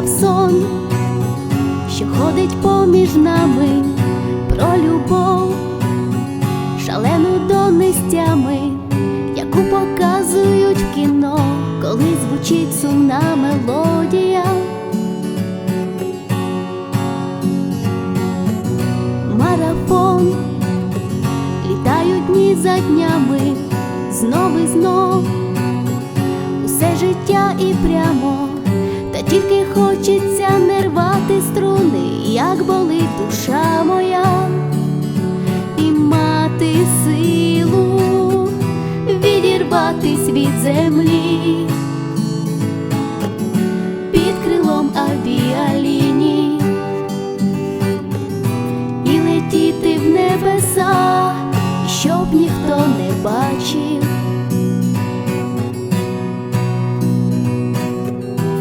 згадав сон, що ходить поміж нами про любов, шалену до нестями, яку показують в кіно, коли звучить сумна мелодія. Марафон літають дні за днями, знов і знов усе життя і прямо, та тільки як болить душа моя, і мати силу відірватись від землі. Під крилом авіаліній і летіти в небеса, щоб ніхто не бачив.